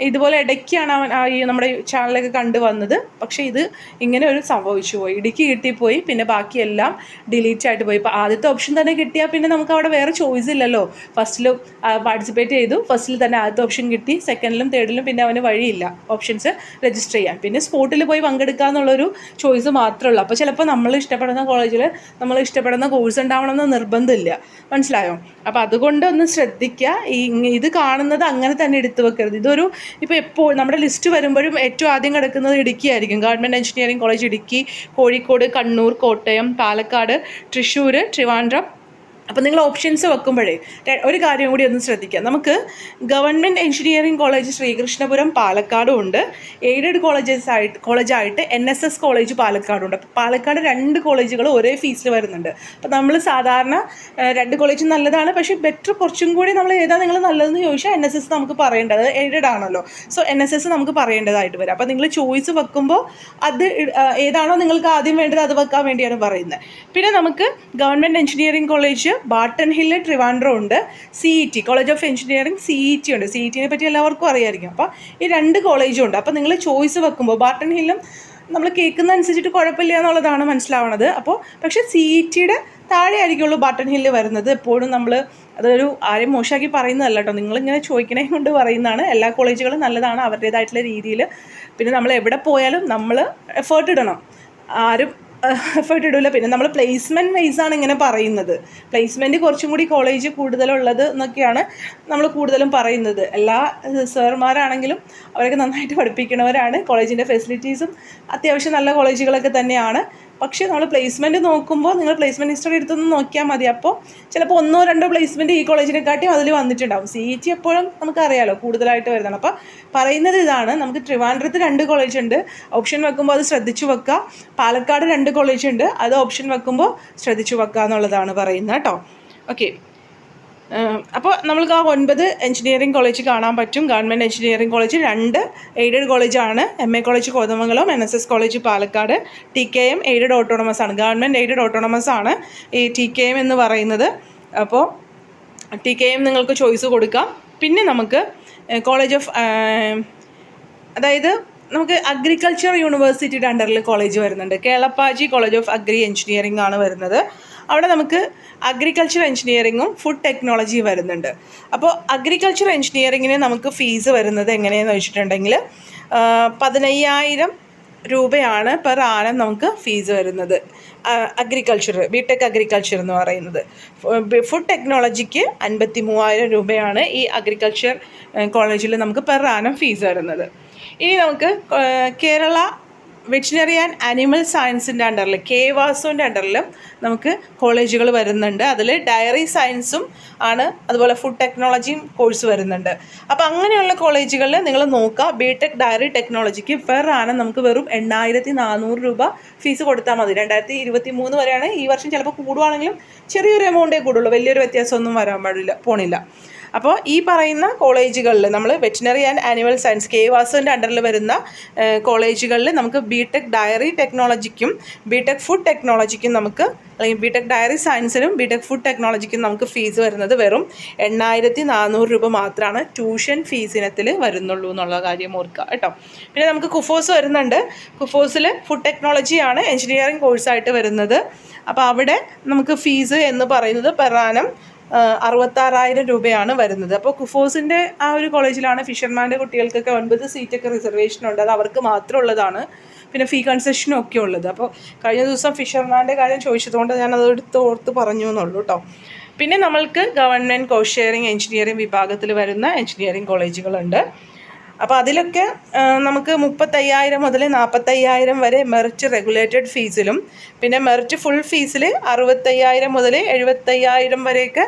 ഇതുപോലെ ഇടയ്ക്കാണ് അവൻ ആ ഈ നമ്മുടെ ചാനലൊക്കെ കണ്ടു വന്നത്. പക്ഷേ ഇത് ഇങ്ങനെ ഒരു സംഭവിച്ചു പോയി. ഇടുക്കി കിട്ടിപ്പോയി പിന്നെ ബാക്കിയെല്ലാം ഡിലീറ്റ് ആയിട്ട് പോയി. ഇപ്പോൾ ആദ്യത്തെ ഓപ്ഷൻ തന്നെ കിട്ടിയാൽ പിന്നെ നമുക്ക് അവിടെ വേറെ ചോയ്സ് ഇല്ലല്ലോ. ഫസ്റ്റിൽ പാർട്ടിസിപ്പേറ്റ് ചെയ്തു. ഫസ്റ്റിൽ തന്നെ ആദ്യത്തെ ഓപ്ഷൻ കിട്ടി. സെക്കൻഡിലും തേർഡിലും പിന്നെ അവന് വഴിയില്ല. ഓപ്ഷൻസ് രജിസ്റ്റർ ചെയ്യാൻ. പിന്നെ സ്പോർട്ടിൽ പോയി പങ്കെടുക്കുക എന്നുള്ളൊരു ചോയ്സ് മാത്രമേ ഉള്ളൂ. അപ്പോൾ ചിലപ്പോൾ നമ്മൾ ഇഷ്ടപ്പെടുന്ന കോളേജിൽ നമ്മൾ ഇഷ്ടപ്പെടുന്ന കോഴ്സ് ഉണ്ടാവണമെന്ന് നിർബന്ധമില്ല. മനസ്സിലായോ? അപ്പോൾ അതുകൊണ്ട് ഒന്ന് ശ്രദ്ധിക്കുക ഈ ഇത് കാണുന്നത് അങ്ങനെ തന്നെ എടുത്തു വെക്കരുത്. ഇതൊരു ഇപ്പോൾ എപ്പോൾ നമ്മുടെ ലിസ്റ്റ് വരുമ്പോഴും ഏറ്റവും ആദ്യം കിടക്കുന്നത് ഇടുക്കി ആയിരിക്കും. Government engineering college Idukki Kozhikode Kannur Kottayam Palakkad Thrissur Trivandrum അപ്പോൾ നിങ്ങൾ ഓപ്ഷൻസ് വെക്കുമ്പോഴേ ഒരു കാര്യം കൂടി ഒന്ന് ശ്രദ്ധിക്കുക. നമുക്ക് ഗവൺമെന്റ് എഞ്ചിനീയറിംഗ് കോളേജ് ശ്രീകൃഷ്ണപുരം പാലക്കാടും ഉണ്ട്. എയ്ഡഡ് കോളേജസ് ആയിട്ട് കോളേജായിട്ട് എൻ എസ് എസ് കോളേജ് പാലക്കാടും ഉണ്ട്. അപ്പോൾ പാലക്കാട് രണ്ട് കോളേജുകൾ ഒരേ ഫീസിൽ വരുന്നുണ്ട്. അപ്പോൾ നമ്മൾ സാധാരണ രണ്ട് കോളേജും നല്ലതാണ്. പക്ഷേ ബെറ്റർ കുറച്ചും കൂടി നമ്മൾ ഏതാ നിങ്ങൾ നല്ലതെന്ന് ചോദിച്ചാൽ എൻ എസ് എസ് നമുക്ക് പറയേണ്ടത്. എയ്ഡഡ് ആണല്ലോ. സോ എൻ എസ് എസ് നമുക്ക് പറയേണ്ടതായിട്ട് വരും. അപ്പോൾ നിങ്ങൾ ചോയ്സ് വെക്കുമ്പോൾ അത് ഏതാണോ നിങ്ങൾക്ക് ആദ്യം വേണ്ടത് അത് വെക്കാൻ വേണ്ടിയാണ് പറയുന്നത് പിന്നെ നമുക്ക് government engineering college Barton Hill Trivandrum ഉണ്ട്. C E T college of engineering C E T ഉണ്ട്. സി ഇ ടിനെ പറ്റി എല്ലാവർക്കും അറിയാമായിരിക്കും അപ്പോൾ ഈ രണ്ട് കോളേജും ഉണ്ട്. അപ്പോൾ നിങ്ങൾ ചോയ്സ് വെക്കുമ്പോൾ ബാട്ടൺ ഹില്ലും നമ്മൾ കേൾക്കുന്ന അനുസരിച്ചിട്ട് കുഴപ്പമില്ല എന്നുള്ളതാണ് മനസ്സിലാവണത്. അപ്പോൾ പക്ഷേ സി ഇ ടിയുടെ താഴെ ആയിരിക്കുള്ളൂ ബട്ടൺ ഹില്ല് വരുന്നത്. എപ്പോഴും നമ്മൾ അതൊരു ആരെയും മോശമാക്കി പറയുന്നതല്ല കേട്ടോ. നിങ്ങളിങ്ങനെ ചോദിക്കണേ കൊണ്ട് പറയുന്നതാണ്. എല്ലാ കോളേജുകളും നല്ലതാണ്. അവരുടേതായിട്ടുള്ള രീതിയിൽ പിന്നെ നമ്മൾ എവിടെ പോയാലും നമ്മൾ എഫേർട്ട് ഇടണം. ആരും എഫേർട്ട് ഇടില്ല പിന്നെ നമ്മൾ പ്ലേസ്മെന്റ് വൈസ് ആണ് ഇങ്ങനെ പറയുന്നത്. പ്ലേസ്മെന്റ് കുറച്ചും കൂടി കോളേജ് കൂടുതലുള്ളത് എന്നൊക്കെയാണ് നമ്മൾ കൂടുതലും പറയുന്നത്. എല്ലാ സാറുമാരാണെങ്കിലും അവരൊക്കെ നന്നായിട്ട് പഠിപ്പിക്കുന്നവരാണ് കോളേജിന്റെ ഫെസിലിറ്റീസും അത്യാവശ്യം നല്ല കോളേജുകളൊക്കെ തന്നെയാണ്. പക്ഷേ നമ്മൾ പ്ലേസ്മെന്റ് നോക്കുമ്പോൾ നിങ്ങൾ പ്ലേസ്മെന്റ് ഹിസ്റ്ററി എടുത്തൊന്ന് നോക്കിയാൽ മതി. അപ്പോൾ ചിലപ്പോൾ ഒന്നോ രണ്ടോ പ്ലേസ്മെന്റ് ഈ കോളേജിനെ കോളേജിനെക്കാട്ടിയും അതിൽ വന്നിട്ടുണ്ടാവും. സി ടി എപ്പോഴും നമുക്കറിയാലോ കൂടുതലായിട്ട് വരുന്നതാണ് അപ്പോൾ പറയുന്നത് ഇതാണ്. നമുക്ക് ട്രിവാൻഡ്രത്ത് രണ്ട് കോളേജ് ഉണ്ട്. ഓപ്ഷൻ വെക്കുമ്പോൾ അത് ശ്രദ്ധിച്ചു വെക്കുക പാലക്കാട് രണ്ട് കോളേജ് ഉണ്ട്. അത് ഓപ്ഷൻ വെക്കുമ്പോൾ ശ്രദ്ധിച്ചു വെക്കുക എന്നുള്ളതാണ് പറയുന്നത് കേട്ടോ. ഓക്കെ അപ്പോൾ നമ്മൾക്ക് ആ ഒൻപത് എഞ്ചിനീയറിംഗ് കോളേജ് കാണാൻ പറ്റും. ഗവൺമെന്റ് എഞ്ചിനീയറിംഗ് കോളേജ് രണ്ട് എയ്ഡഡ് കോളേജാണ് M A college Kothamangalam N S S college Palakkad. T K M aided autonomous ആണ്. ഗവൺമെന്റ് എയ്ഡഡ് ഓട്ടോണമസ് ആണ് ഈ ടി കെ എം എന്ന് പറയുന്നത്. അപ്പോൾ ടി കെ എം നിങ്ങൾക്ക് ചോയ്സ് കൊടുക്കാം. പിന്നെ നമുക്ക് കോളേജ് ഓഫ് അതായത് നമുക്ക് അഗ്രികൾച്ചർ യൂണിവേഴ്സിറ്റിയുടെ അണ്ടറിൽ കോളേജ് വരുന്നുണ്ട്. Kelappaji college of agri engineering ആണ് വരുന്നത്. അവിടെ നമുക്ക് അഗ്രികൾച്ചർ എഞ്ചിനീയറിങ്ങും ഫുഡ് ടെക്നോളജി വരുന്നുണ്ട്. അപ്പോൾ അഗ്രികൾച്ചർ എഞ്ചിനീയറിങ്ങിന് നമുക്ക് ഫീസ് വരുന്നത് എങ്ങനെയെന്ന് വെച്ചിട്ടുണ്ടെങ്കിൽ പതിനയ്യായിരം രൂപയാണ് പെർ ആനം നമുക്ക് ഫീസ് വരുന്നത്. അഗ്രികൾച്ചർ ബിടെക് അഗ്രികൾച്ചർ എന്ന് പറയുന്നത്. ഫുഡ് ടെക്നോളജിക്ക് അൻപത്തി മൂവായിരം രൂപയാണ് ഈ അഗ്രികൾച്ചർ കോളേജിൽ നമുക്ക് പെർ ആനം ഫീസ് വരുന്നത്. ഇനി നമുക്ക് കേരള വെറ്റിനറി ആൻഡ് ആനിമൽ സയൻസിന്റെ അണ്ടറിൽ കെ വാസുവിന്റെ അണ്ടറിലും നമുക്ക് കോളേജുകൾ വരുന്നുണ്ട്. അതിൽ ഡയറി സയൻസും ആണ് അതുപോലെ ഫുഡ് ടെക്നോളജിയും കോഴ്സ് വരുന്നുണ്ട്. അപ്പോൾ അങ്ങനെയുള്ള കോളേജുകളിൽ നിങ്ങൾ നോക്കുക ബി ടെക് ഡയറി ടെക്നോളജിക്ക് പെർ ആണ് നമുക്ക് വെറും എണ്ണായിരത്തി നാനൂറ് രൂപ ഫീസ് കൊടുത്താൽ മതി. രണ്ടായിരത്തി ഇരുപത്തി മൂന്ന് വരെയാണ് ഈ വർഷം ചിലപ്പോൾ കൂടുവാണെങ്കിലും ചെറിയൊരു എമൗണ്ടേ കൂടുള്ളൂ. വലിയൊരു വ്യത്യാസമൊന്നും വരാൻ പാടില്ല പോണില്ല. അപ്പോൾ ഈ പറയുന്ന കോളേജുകളിൽ നമ്മൾ veterinary and animal science K വാസുവിന്റെ അണ്ടറിൽ വരുന്ന കോളേജുകളിൽ നമുക്ക് ബി ടെക് ഡയറി ടെക്നോളജിക്കും ബി ടെക് ഫുഡ് ടെക്നോളജിക്കും നമുക്ക് അല്ലെങ്കിൽ ബി ടെക് ഡയറി സയൻസിനും ബി ടെക് ഫുഡ് ടെക്നോളജിക്കും നമുക്ക് ഫീസ് വരുന്നത് വെറും എണ്ണായിരത്തി നാനൂറ് രൂപ മാത്രമാണ് ട്യൂഷൻ ഫീസിനത്തിൽ വരുന്നുള്ളൂ എന്നുള്ള കാര്യം ഓർക്കുക കേട്ടോ. പിന്നെ നമുക്ക് കുഫോസ് വരുന്നുണ്ട്. കുഫോസിൽ ഫുഡ് ടെക്നോളജിയാണ് എഞ്ചിനീയറിംഗ് കോഴ്സായിട്ട് വരുന്നത്. അപ്പോൾ അവിടെ നമുക്ക് ഫീസ് എന്ന് പറയുന്നത് പെറാനം അറുപത്താറായിരം രൂപയാണ് വരുന്നത്. അപ്പോൾ കുഫോസിന്റെ ആ ഒരു കോളേജിലാണ് ഫിഷർമാന്റെ കുട്ടികൾക്കൊക്കെ ഒൻപത് സീറ്റൊക്കെ റിസർവേഷൻ ഉണ്ട്. അത് അവർക്ക് മാത്രമുള്ളതാണ്. പിന്നെ ഫീ കൺസെഷനും ഒക്കെ ഉള്ളത്. അപ്പോൾ കഴിഞ്ഞ ദിവസം ഫിഷർമാന്റെ കാര്യം ചോദിച്ചതുകൊണ്ട് ഞാൻ എടുത്ത് ഓർത്ത് പറഞ്ഞു എന്നുള്ളൂ കേട്ടോ പിന്നെ നമ്മൾക്ക് ഗവൺമെന്റ് കോഴ്സ് ഷെയറിംഗ് എഞ്ചിനീയറിംഗ് വിഭാഗത്തിൽ വരുന്ന എഞ്ചിനീയറിംഗ് കോളേജുകളുണ്ട് അപ്പോൾ അതിലൊക്കെ നമുക്ക് മുപ്പത്തയ്യായിരം മുതൽ നാൽപ്പത്തയ്യായിരം വരെ മെറിറ്റ് റെഗുലേറ്റഡ് ഫീസിലും പിന്നെ മെറിറ്റ് ഫുൾ ഫീസിൽ അറുപത്തയ്യായിരം മുതൽ എഴുപത്തയ്യായിരം വരെയൊക്കെ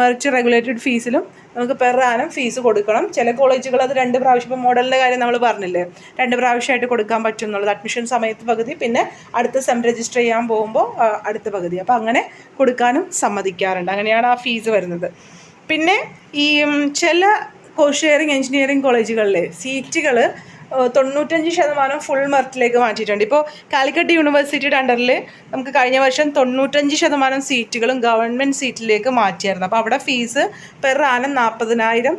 മെറിറ്റ് റെഗുലേറ്റഡ് ഫീസിലും നമുക്ക് പെർ ആനം ഫീസ് കൊടുക്കണം. ചില കോളേജുകൾ അത് രണ്ട് പ്രാവശ്യം ഇപ്പോൾ മോഡലിന്റെ കാര്യം നമ്മൾ പറഞ്ഞില്ലേ രണ്ട് പ്രാവശ്യമായിട്ട് കൊടുക്കാൻ പറ്റും എന്നുള്ളത് അഡ്മിഷൻ സമയത്ത് പകുതി പിന്നെ അടുത്ത സെം രജിസ്റ്റർ ചെയ്യാൻ പോകുമ്പോൾ അടുത്ത പകുതി. അപ്പോൾ അങ്ങനെ കൊടുക്കാനും സമ്മതിക്കാറുണ്ട്. അങ്ങനെയാണ് ആ ഫീസ് വരുന്നത്. പിന്നെ ഈ ചില കോഴ്സ് ഷെയറിംഗ് എഞ്ചിനീയറിംഗ് കോളേജുകളിലെ സീറ്റുകൾ തൊണ്ണൂറ്റഞ്ച് ശതമാനം ഫുൾ മെറിറ്റിലേക്ക് മാറ്റിയിട്ടുണ്ട്. ഇപ്പോൾ കാലിക്കറ്റ് യൂണിവേഴ്സിറ്റിയുടെ അണ്ടറിൽ നമുക്ക് കഴിഞ്ഞ വർഷം തൊണ്ണൂറ്റഞ്ച് ശതമാനം സീറ്റുകളും ഗവൺമെന്റ് സീറ്റിലേക്ക് മാറ്റിയായിരുന്നു. അപ്പോൾ അവിടെ ഫീസ് പെർ ആനം നാൽപ്പതിനായിരം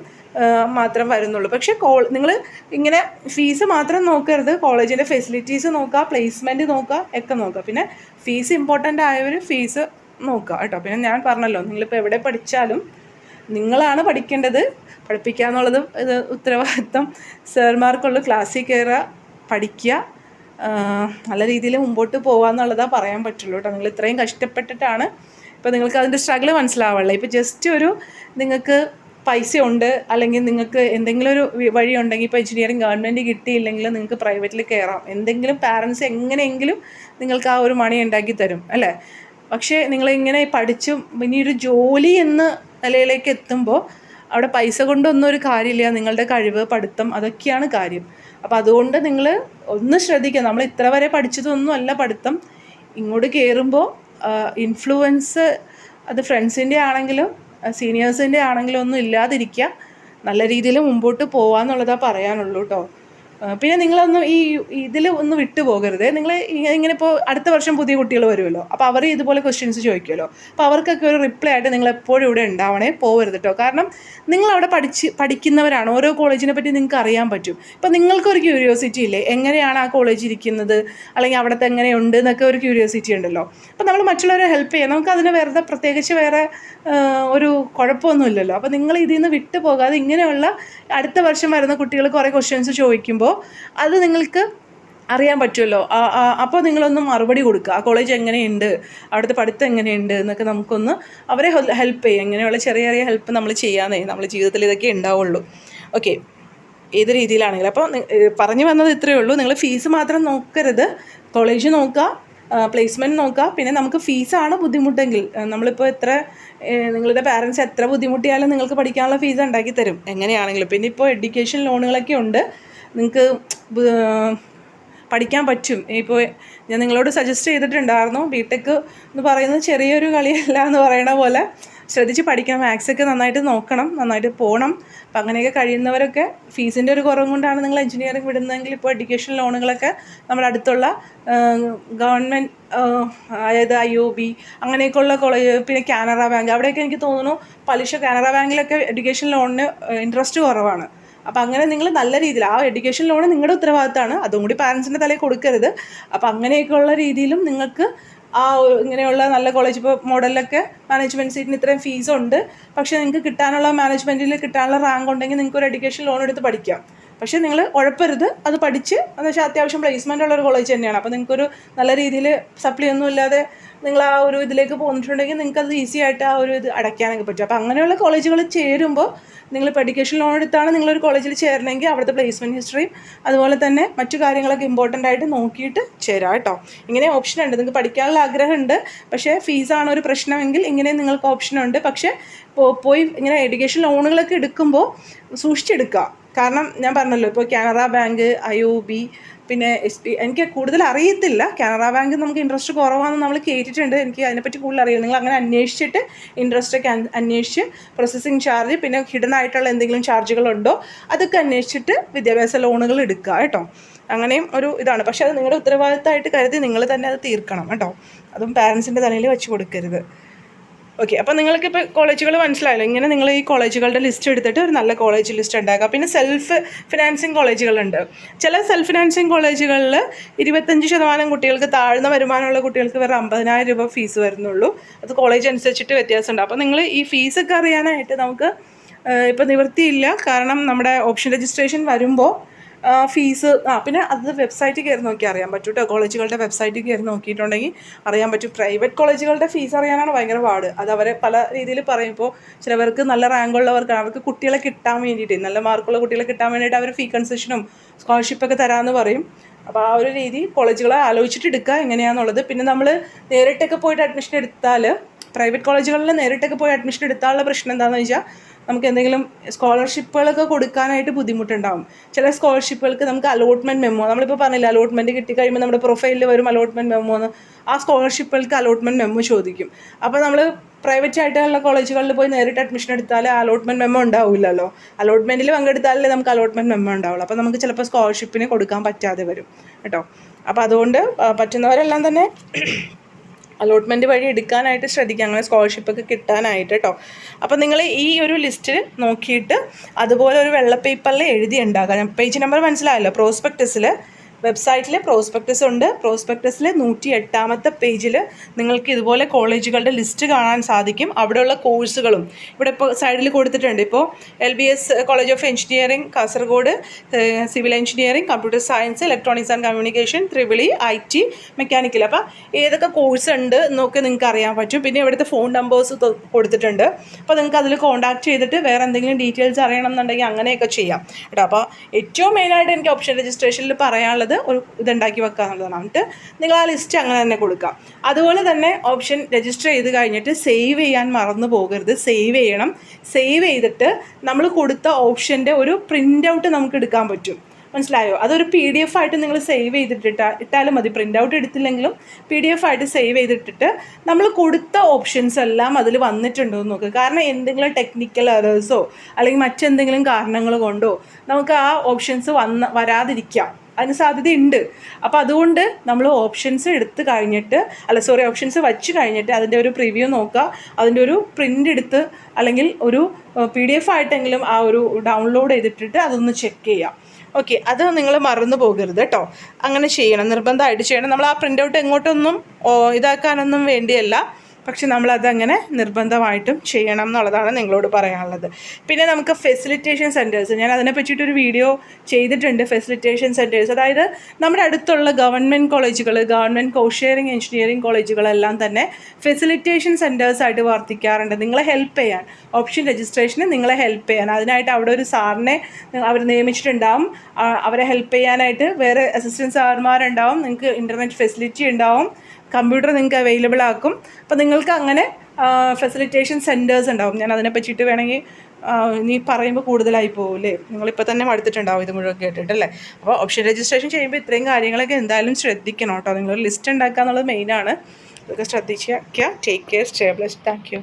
മാത്രം വരുന്നുള്ളൂ. പക്ഷേ കോൾ നിങ്ങൾ ഇങ്ങനെ ഫീസ് മാത്രം നോക്കരുത്. കോളേജിന്റെ ഫെസിലിറ്റീസ് നോക്കുക പ്ലേസ്മെന്റ് നോക്കുക ഒക്കെ നോക്കുക. പിന്നെ ഫീസ് ഇമ്പോർട്ടന്റ് ആയവർ ഫീസ് നോക്കുക കേട്ടോ. പിന്നെ ഞാൻ പറഞ്ഞല്ലോ നിങ്ങളിപ്പോൾ എവിടെ പഠിച്ചാലും നിങ്ങളാണ് പഠിക്കേണ്ടത്. പഠിപ്പിക്കുക എന്നുള്ളത് ഇത് ഉത്തരവാദിത്തം. സാർമാർക്കുള്ള ക്ലാസ്സിൽ കയറുക പഠിക്കുക നല്ല രീതിയിൽ മുമ്പോട്ട് പോകുക എന്നുള്ളതാണ് പറയാൻ പറ്റുള്ളൂ കേട്ടോ. നിങ്ങൾ ഇത്രയും കഷ്ടപ്പെട്ടിട്ടാണ് ഇപ്പോൾ നിങ്ങൾക്ക് അതിന്റെ സ്ട്രഗിൾ മനസ്സിലാവുള്ളൂ ഇപ്പോൾ ജസ്റ്റ് ഒരു നിങ്ങൾക്ക് പൈസ ഉണ്ട് അല്ലെങ്കിൽ നിങ്ങൾക്ക് എന്തെങ്കിലും ഒരു വഴി ഉണ്ടെങ്കിൽ ഇപ്പോൾ എഞ്ചിനീയറിംഗ് ഗവൺമെന്റ് കിട്ടിയില്ലെങ്കിൽ നിങ്ങൾക്ക് പ്രൈവറ്റിൽ കയറാം. എന്തെങ്കിലും പാരൻസ് എങ്ങനെയെങ്കിലും നിങ്ങൾക്ക് ആ ഒരു മണി ഉണ്ടാക്കി തരും അല്ലേ? പക്ഷേ നിങ്ങളിങ്ങനെ പഠിച്ചും ഇനി ഒരു ജോലി എന്ന നിലയിലേക്ക് എത്തുമ്പോൾ അവിടെ പൈസ കൊണ്ടൊന്നും ഒരു കാര്യമില്ല. നിങ്ങളുടെ കഴിവ് പഠിത്തം അതൊക്കെയാണ് കാര്യം. അപ്പോൾ അതുകൊണ്ട് നിങ്ങൾ ഒന്ന് ശ്രദ്ധിക്കുക. നമ്മൾ ഇത്ര വരെ പഠിച്ചതൊന്നും അല്ല പഠിത്തം. ഇങ്ങോട്ട് കയറുമ്പോൾ ഇൻഫ്ലുവൻസ് അത് ഫ്രണ്ട്സിന്റെ ആണെങ്കിലും സീനിയേഴ്സിന്റെ ആണെങ്കിലും ഒന്നും ഇല്ലാതിരിക്കുക. നല്ല രീതിയിൽ മുമ്പോട്ട് പോകാമെന്നുള്ളതാണ് പറയാനുള്ളൂ കേട്ടോ പിന്നെ നിങ്ങളൊന്നും ഈ ഇതിൽ ഒന്ന് വിട്ടു പോകരുത്. നിങ്ങൾ ഇങ്ങനെ ഇപ്പോൾ അടുത്ത വർഷം പുതിയ കുട്ടികൾ വരുമല്ലോ. അപ്പോൾ അവർ ഇതുപോലെ ക്വസ്റ്റ്യൻസ് ചോദിക്കുമല്ലോ. അപ്പോൾ അവർക്കൊക്കെ ഒരു റിപ്ലൈ ആയിട്ട് നിങ്ങൾ എപ്പോഴും ഇവിടെ ഉണ്ടാവണേ പോകരുത് കേട്ടോ കാരണം നിങ്ങൾ അവിടെ പഠിച്ച് പഠിക്കുന്നവരാണ്. ഓരോ കോളേജിനെ പറ്റി നിങ്ങൾക്ക് അറിയാൻ പറ്റും. ഇപ്പോൾ നിങ്ങൾക്കൊരു ക്യൂരിയോസിറ്റി ഇല്ലേ? എങ്ങനെയാണ് ആ കോളേജ് ഇരിക്കുന്നത്? അല്ലെങ്കിൽ അവിടുത്തെ എങ്ങനെയുണ്ട് എന്നൊക്കെ ഒരു ക്യൂരിയോസിറ്റി ഉണ്ടല്ലോ. അപ്പോൾ നമ്മൾ മറ്റുള്ളവരെ ഹെൽപ്പ് ചെയ്യാം. നമുക്ക് അതിന് വെറുതെ പ്രത്യേകിച്ച് വേറെ ഒരു കുഴപ്പമൊന്നുമില്ലല്ലോ. അപ്പോൾ നിങ്ങൾ ഇതിൽ നിന്ന് വിട്ടു പോകാതെ ഇങ്ങനെയുള്ള അടുത്ത വർഷം വരുന്ന കുട്ടികൾ കുറേ ക്വസ്റ്റ്യൻസ് ചോദിക്കുമ്പോൾ അത് നിങ്ങൾക്ക് അറിയാൻ പറ്റുമല്ലോ. അപ്പോൾ നിങ്ങളൊന്ന് മറുപടി കൊടുക്കുക. ആ കോളേജ് എങ്ങനെയുണ്ട്? അവിടുത്തെ പഠിത്തം എങ്ങനെയുണ്ട്? എന്നൊക്കെ നമുക്കൊന്ന് അവരെ ഹെൽപ്പ് ചെയ്യാം ഇങ്ങനെയുള്ള ചെറിയ ചെറിയ ഹെൽപ്പ് നമ്മൾ ചെയ്യാന്നേ നമ്മുടെ ജീവിതത്തിൽ ഇതൊക്കെ ഉണ്ടാവുള്ളൂ. ഓക്കെ ഏത് രീതിയിലാണെങ്കിലും. അപ്പോൾ പറഞ്ഞു വന്നത് ഇത്രയേ ഉള്ളൂ. നിങ്ങൾ ഫീസ് മാത്രം നോക്കരുത്. കോളേജ് നോക്കുക പ്ലേസ്മെന്റ് നോക്കുക. പിന്നെ നമുക്ക് ഫീസാണ് ബുദ്ധിമുട്ടെങ്കിൽ. നമ്മളിപ്പോൾ എത്ര നിങ്ങളുടെ പാരൻസ് എത്ര ബുദ്ധിമുട്ടിയാലും നിങ്ങൾക്ക് പഠിക്കാനുള്ള ഫീസ് ഉണ്ടാക്കി തരും. എങ്ങനെയാണെങ്കിലും. പിന്നെ ഇപ്പോൾ എഡ്യൂക്കേഷൻ ലോണുകളൊക്കെ ഉണ്ട്. നിങ്ങൾക്ക് പഠിക്കാൻ പറ്റും. ഇപ്പോൾ ഞാൻ നിങ്ങളോട് സജസ്റ്റ് ചെയ്തിട്ടുണ്ടായിരുന്നു ബിടെക് എന്ന് പറയുന്നത് ചെറിയൊരു കളിയല്ല എന്ന് പറയണ പോലെ. ശ്രദ്ധിച്ച് പഠിക്കണം മാത്സൊക്കെ നന്നായിട്ട് നോക്കണം നന്നായിട്ട് പോകണം അപ്പം അങ്ങനെയൊക്കെ കഴിയുന്നവരൊക്കെ ഫീസിന്റെ ഒരു കുറവ് കൊണ്ടാണ് നിങ്ങൾ എഞ്ചിനീയറിംഗ് വിടുന്നതെങ്കിൽ ഇപ്പോൾ എഡ്യൂക്കേഷൻ ലോണുകളൊക്കെ നമ്മുടെ അടുത്തുള്ള ഗവൺമെന്റ് അതായത് ഐ ഒ ബി അങ്ങനെയൊക്കെയുള്ള കോളേജ് പിന്നെ കാനറ ബാങ്ക്. അവിടെയൊക്കെ എനിക്ക് തോന്നുന്നു പലിശ കാനറ ബാങ്കിലൊക്കെ എഡ്യൂക്കേഷൻ ലോണിന് ഇൻട്രസ്റ്റ് കുറവാണ്. അപ്പോൾ അങ്ങനെ നിങ്ങൾ നല്ല രീതിയിൽ ആ എഡ്യൂക്കേഷൻ ലോൺ നിങ്ങളുടെ ഉത്തരവാദിത്തമാണ് അതും കൂടി പാരൻസിന്റെ തലയിൽ കൊടുക്കരുത്. അപ്പോൾ അങ്ങനെയൊക്കെയുള്ള രീതിയിലും നിങ്ങൾക്ക് ആ ഇങ്ങനെയുള്ള നല്ല കോളേജ് ഇപ്പോൾ മോഡലിലൊക്കെ മാനേജ്മെന്റ് സീറ്റിന് ഇത്രയും ഫീസ് ഉണ്ട്. പക്ഷേ നിങ്ങൾക്ക് കിട്ടാനുള്ള മാനേജ്മെന്റിൽ കിട്ടാനുള്ള റാങ്ക് ഉണ്ടെങ്കിൽ നിങ്ങൾക്ക് ഒരു എഡ്യൂക്കേഷൻ ലോൺ എടുത്ത് പഠിക്കാം. പക്ഷേ നിങ്ങൾ ഉഴപ്പരുത് അത് പഠിച്ച് എന്ന് വെച്ചാൽ അത്യാവശ്യം പ്ലേസ്മെന്റ് ഉള്ളൊരു കോളേജ് തന്നെയാണ്. അപ്പോൾ നിങ്ങൾക്കൊരു നല്ല രീതിയിൽ സപ്ലി ഒന്നും ഇല്ലാതെ നിങ്ങൾ ആ ഒരു ഇതിലേക്ക് പോന്നിട്ടുണ്ടെങ്കിൽ നിങ്ങൾക്ക് അത് ഈസി ആയിട്ട് ആ ഒരു ഇത് അടയ്ക്കാനൊക്കെ പറ്റും. അപ്പോൾ അങ്ങനെയുള്ള കോളേജുകൾ ചേരുമ്പോൾ നിങ്ങൾ എഡ്യൂക്കേഷൻ ലോൺ എടുത്താണ് നിങ്ങളൊരു കോളേജിൽ ചേരണമെങ്കിൽ അവിടുത്തെ പ്ലേസ്മെന്റ് ഹിസ്റ്ററിയും അതുപോലെ തന്നെ മറ്റു കാര്യങ്ങളൊക്കെ ഇമ്പോർട്ടന്റ് ആയിട്ട് നോക്കിയിട്ട് ചേരാം കേട്ടോ. ഇങ്ങനെ ഓപ്ഷൻ ഉണ്ട്. നിങ്ങൾക്ക് പഠിക്കാനുള്ള ആഗ്രഹമുണ്ട്. പക്ഷേ ഫീസാണ് ഒരു പ്രശ്നമെങ്കിൽ ഇങ്ങനെ നിങ്ങൾക്ക് ഓപ്ഷനുണ്ട് പക്ഷേ പോയി ഇങ്ങനെ എഡ്യൂക്കേഷൻ ലോണുകളൊക്കെ എടുക്കുമ്പോൾ സൂക്ഷിച്ചെടുക്കുക. കാരണം ഞാൻ പറഞ്ഞല്ലോ ഇപ്പോൾ Canara bank I O B പിന്നെ എസ് ബി എനിക്ക് കൂടുതൽ അറിയത്തില്ല. കാനറ ബാങ്ക് നമുക്ക് ഇൻട്രസ്റ്റ് കുറവാണെന്ന് നമ്മൾ കേട്ടിട്ടുണ്ട്. എനിക്ക് അതിനെപ്പറ്റി കൂടുതൽ അറിയില്ല. നിങ്ങൾ അങ്ങനെ അന്വേഷിച്ചിട്ട് ഇൻട്രസ്റ്റ് ഒക്കെ അന്- അന്വേഷിച്ച് പ്രോസസ്സിങ് ചാർജ് പിന്നെ ഹിഡൻ ആയിട്ടുള്ള എന്തെങ്കിലും ചാർജുകളുണ്ടോ അതൊക്കെ അന്വേഷിച്ചിട്ട് വിദ്യാഭ്യാസ ലോണുകൾ എടുക്കുക കേട്ടോ. അങ്ങനെയും ഒരു ഇതാണ്. പക്ഷേ അത് നിങ്ങളുടെ ഉത്തരവാദിത്തമായിട്ട് കരുതി നിങ്ങൾ തന്നെ അത് തീർക്കണം കേട്ടോ. അതും പാരൻസിന്റെ തലയിൽ വെച്ച് കൊടുക്കരുത്. ഓക്കെ അപ്പോൾ നിങ്ങൾക്ക് ഇപ്പോൾ കോളേജുകൾ മനസ്സിലായല്ലോ. ഇങ്ങനെ നിങ്ങൾ ഈ കോളേജുകളുടെ ലിസ്റ്റ് എടുത്തിട്ട് ഒരു നല്ല കോളേജ് ലിസ്റ്റ് ഉണ്ടാക്കുക. പിന്നെ സെൽഫ് ഫിനാൻസിങ് കോളേജുകളുണ്ട് ചില സെൽഫ് ഫിനാൻസിങ് കോളേജുകളിൽ ഇരുപത്തഞ്ച് ശതമാനം കുട്ടികൾക്ക് താഴ്ന്ന വരുമാനമുള്ള കുട്ടികൾക്ക് വേറെ അമ്പതിനായിരം രൂപ ഫീസ് വരുന്നുള്ളൂ. അത് കോളേജ് അനുസരിച്ചിട്ട് വ്യത്യാസമുണ്ട്. അപ്പോൾ നിങ്ങൾ ഈ ഫീസൊക്കെ അറിയാനായിട്ട് നമുക്ക് ഇപ്പോൾ നിവൃത്തിയില്ല. കാരണം നമ്മുടെ ഓപ്ഷൻ രജിസ്ട്രേഷൻ വരുമ്പോൾ ഫീസ് ആ പിന്നെ അത് വെബ്സൈറ്റിൽ കയറി നോക്കി അറിയാൻ പറ്റും കേട്ടോ കോളേജുകളുടെ വെബ്സൈറ്റിൽ കയറി നോക്കിയിട്ടുണ്ടെങ്കിൽ അറിയാൻ പറ്റും. പ്രൈവറ്റ് കോളേജുകളുടെ ഫീസ് അറിയാനാണ് ഭയങ്കര പാട്. അത് അവരെ പല രീതിയിൽ പറയും. ചിലവർക്ക് നല്ല റാങ്ക് ഉള്ളവർക്ക് അവർക്ക് കുട്ടികളെ കിട്ടാൻ വേണ്ടിയിട്ട് നല്ല മാർക്കുള്ള കുട്ടികളെ കിട്ടാൻ വേണ്ടിയിട്ട് അവർ ഫീ കൺസെഷനും സ്കോളർഷിപ്പൊക്കെ തരാമെന്ന് പറയും. അപ്പോൾ ആ ഒരു രീതി കോളേജുകളെ ആലോചിച്ചിട്ട് എടുക്കുക എങ്ങനെയാണെന്നുള്ളത് പിന്നെ നമ്മൾ നേരിട്ടൊക്കെ പോയിട്ട് അഡ്മിഷൻ എടുത്താൽ പ്രൈവറ്റ് കോളേജുകളിൽ നേരിട്ടൊക്കെ പോയി അഡ്മിഷൻ എടുത്താലുള്ള പ്രശ്നം എന്താണെന്ന് വെച്ചാൽ നമുക്ക് എന്തെങ്കിലും സ്കോളർഷിപ്പുകളൊക്കെ കൊടുക്കാനായിട്ട് ബുദ്ധിമുട്ടുണ്ടാവും. ചില സ്കോളർഷിപ്പുകൾക്ക് നമുക്ക് അലോട്ട്മെന്റ് മെമ്മോ നമ്മളിപ്പോൾ പറഞ്ഞില്ല അലോട്ട്മെന്റ് കിട്ടിക്കഴിയുമ്പോൾ നമ്മുടെ പ്രൊഫൈലിൽ വരും അലോട്ട്മെന്റ് മെമ്മോ എന്ന്. ആ സ്കോളർഷിപ്പുകൾക്ക് അലോട്ട്മെന്റ് മെമ്മോ ചോദിക്കും. അപ്പോൾ നമ്മൾ പ്രൈവറ്റ് ആയിട്ടുള്ള കോളേജുകളിൽ പോയി നേരിട്ട് അഡ്മിഷൻ എടുത്താൽ അലോട്ട്മെന്റ് മെമ്മോ ഉണ്ടാവില്ലല്ലോ. അലോട്ട്മെന്റിൽ പങ്കെടുത്താലേ നമുക്ക് അലോട്ട്മെന്റ് മെമ്മോ ഉണ്ടാവുള്ളൂ. അപ്പോൾ നമുക്ക് ചിലപ്പോൾ സ്കോളർഷിപ്പിന് കൊടുക്കാൻ പറ്റാതെ വരും. കേട്ടോ? അപ്പോൾ അതുകൊണ്ട് പറ്റുന്നവരെല്ലാം തന്നെ അലോട്ട്മെന്റ് വഴി എടുക്കാനായിട്ട് ശ്രദ്ധിക്കുക. അങ്ങനെ സ്കോളർഷിപ്പൊക്കെ കിട്ടാനായിട്ട് കേട്ടോ അപ്പോൾ നിങ്ങൾ ഈ ഒരു ലിസ്റ്റിൽ നോക്കിയിട്ട് അതുപോലെ ഒരു വെള്ള പേപ്പറിൽ എഴുതി ഉണ്ടാക്കുക. പേജ് നമ്പർ മനസ്സിലായല്ലോ? പ്രോസ്പെക്ടസിൽ വെബ്സൈറ്റിൽ പ്രോസ്പെക്ടസ് ഉണ്ട്. പ്രോസ്പെക്ടസിൽ നൂറ്റി എട്ടാമത്തെ പേജിൽ നിങ്ങൾക്ക് ഇതുപോലെ കോളേജുകളുടെ ലിസ്റ്റ് കാണാൻ സാധിക്കും. അവിടെയുള്ള കോഴ്സുകളും. ഇവിടെ ഇപ്പോൾ സൈഡിൽ കൊടുത്തിട്ടുണ്ട്. ഇപ്പോൾ L B S college of engineering Kasaragod civil engineering computer science electronics and communication ത്രിവിളി I T mechanical. അപ്പോൾ ഏതൊക്കെ കോഴ്സ് ഉണ്ട് എന്നൊക്കെ നിങ്ങൾക്ക് അറിയാൻ പറ്റും. പിന്നെ ഇവിടുത്തെ ഫോൺ നമ്പേഴ്സ് കൊടുത്തിട്ടുണ്ട്. അപ്പോൾ നിങ്ങൾക്ക് അതിൽ കോൺടാക്ട് ചെയ്തിട്ട് വേറെ എന്തെങ്കിലും ഡീറ്റെയിൽസ് അറിയണം എന്നുണ്ടെങ്കിൽ അങ്ങനെയൊക്കെ ചെയ്യാം. കേട്ടോ. അപ്പോൾ ഏറ്റവും മെയിനായിട്ട് എനിക്ക് ഓപ്ഷൻ രജിസ്ട്രേഷനിൽ പറയാനുള്ളത് ഒരു ഇതുണ്ടാക്കി വെക്കുക എന്നുള്ളതാണ്. എന്നിട്ട് നിങ്ങൾ ആ ലിസ്റ്റ് അങ്ങനെ തന്നെ കൊടുക്കാം അതുപോലെ തന്നെ ഓപ്ഷൻ രജിസ്റ്റർ ചെയ്ത് കഴിഞ്ഞിട്ട് സേവ് ചെയ്യാൻ മറന്നു പോകരുത്. സേവ് ചെയ്യണം. സേവ് ചെയ്തിട്ട് നമ്മൾ കൊടുത്ത ഓപ്ഷന്റെ ഒരു പ്രിന്റ് ഔട്ട് നമുക്ക് എടുക്കാൻ പറ്റും. മനസ്സിലായോ? അതൊരു പി ഡി എഫ് ആയിട്ട് നിങ്ങൾ സേവ് ചെയ്തിട്ടിട്ട് ഇട്ടാലും മതി. പ്രിന്റ് ഔട്ട് എടുത്തില്ലെങ്കിലും പി ഡി എഫ് ആയിട്ട് സേവ് ചെയ്തിട്ടിട്ട് നമ്മൾ കൊടുത്ത ഓപ്ഷൻസ് എല്ലാം അതിൽ വന്നിട്ടുണ്ടോ എന്ന് നോക്കുക കാരണം എന്തെങ്കിലും ടെക്നിക്കൽ എറേഴ്സോ അല്ലെങ്കിൽ മറ്റെന്തെങ്കിലും കാരണങ്ങൾ കൊണ്ടോ നമുക്ക് ആ ഓപ്ഷൻസ് വന്ന് വരാതിരിക്കാം. അതിന് സാധ്യതയുണ്ട്. അപ്പോൾ അതുകൊണ്ട് നമ്മൾ ഓപ്ഷൻസ് എടുത്ത് കഴിഞ്ഞിട്ട് അല്ല സോറി ഓപ്ഷൻസ് വച്ച് കഴിഞ്ഞിട്ട് അതിന്റെ ഒരു പ്രിവ്യൂ നോക്കുക. അതിന്റെ ഒരു പ്രിന്റ് എടുത്ത് അല്ലെങ്കിൽ ഒരു പി ഡി എഫ് ആയിട്ടെങ്കിലും ആ ഒരു ഡൗൺലോഡ് ചെയ്തിട്ടിട്ട് അതൊന്ന് ചെക്ക് ചെയ്യാം. ഓക്കെ അത് നിങ്ങൾ മറന്നു പോകരുത് കേട്ടോ അങ്ങനെ ചെയ്യണം. നിർബന്ധമായിട്ട് ചെയ്യണം. നമ്മൾ ആ പ്രിന്റ് ഔട്ട് എങ്ങോട്ടൊന്നും ഇതാക്കാനൊന്നും വേണ്ടിയല്ല. പക്ഷെ നമ്മളതങ്ങനെ നിർബന്ധമായിട്ടും ചെയ്യണം എന്നുള്ളതാണ് നിങ്ങളോട് പറയാനുള്ളത്. പിന്നെ നമുക്ക് ഫെസിലിറ്റേഷൻ സെന്റേഴ്സ് ഞാൻ അതിനെ പറ്റിയിട്ടൊരു വീഡിയോ ചെയ്തിട്ടുണ്ട് ഫെസിലിറ്റേഷൻ സെന്റേഴ്സ് അതായത് നമ്മുടെ അടുത്തുള്ള ഗവൺമെന്റ് കോളേജുകൾ ഗവൺമെന്റ് കോഷെയറിങ് എഞ്ചിനീയറിംഗ് കോളേജുകളെല്ലാം തന്നെ ഫെസിലിറ്റേഷൻ സെന്റേഴ്സായിട്ട് വർത്തിക്കാറുണ്ട്. നിങ്ങളെ ഹെൽപ്പ് ചെയ്യാൻ ഓപ്ഷൻ രജിസ്ട്രേഷന് നിങ്ങളെ ഹെൽപ്പ് ചെയ്യാൻ. അതിനായിട്ട് അവിടെ ഒരു സാറിനെ അവർ നിയമിച്ചിട്ടുണ്ടാവും. അവരെ ഹെൽപ്പ് ചെയ്യാനായിട്ട് വേറെ അസിസ്റ്റന്റ് സാർമാരുണ്ടാവും നിങ്ങൾക്ക് ഇന്റർനെറ്റ് ഫെസിലിറ്റി ഉണ്ടാവും. കമ്പ്യൂട്ടർ നിങ്ങൾക്ക് അവൈലബിൾ ആക്കും. അപ്പോൾ നിങ്ങൾക്ക് അങ്ങനെ ഫെസിലിറ്റേഷൻ സെന്റേഴ്സ് ഉണ്ടാവും. ഞാൻ അതിനെ പറ്റിയിട്ട് വേണമെങ്കിൽ നീ പറയുമ്പോൾ കൂടുതലായി പോകില്ലേ നിങ്ങളിപ്പോൾ തന്നെ മടുത്തിട്ടുണ്ടാവും ഇത് മുഴുവൻ കേട്ടിട്ടല്ലേ അപ്പോൾ ഓപ്ഷൻ രജിസ്ട്രേഷൻ ചെയ്യുമ്പോൾ ഇത്രയും കാര്യങ്ങളൊക്കെ എന്തായാലും ശ്രദ്ധിക്കണം കേട്ടോ. നിങ്ങൾ ലിസ്റ്റ് ഉണ്ടാക്കുക എന്നുള്ളത് മെയിനാണ് ഇതൊക്കെ ശ്രദ്ധിക്കുക take care stay bless thank you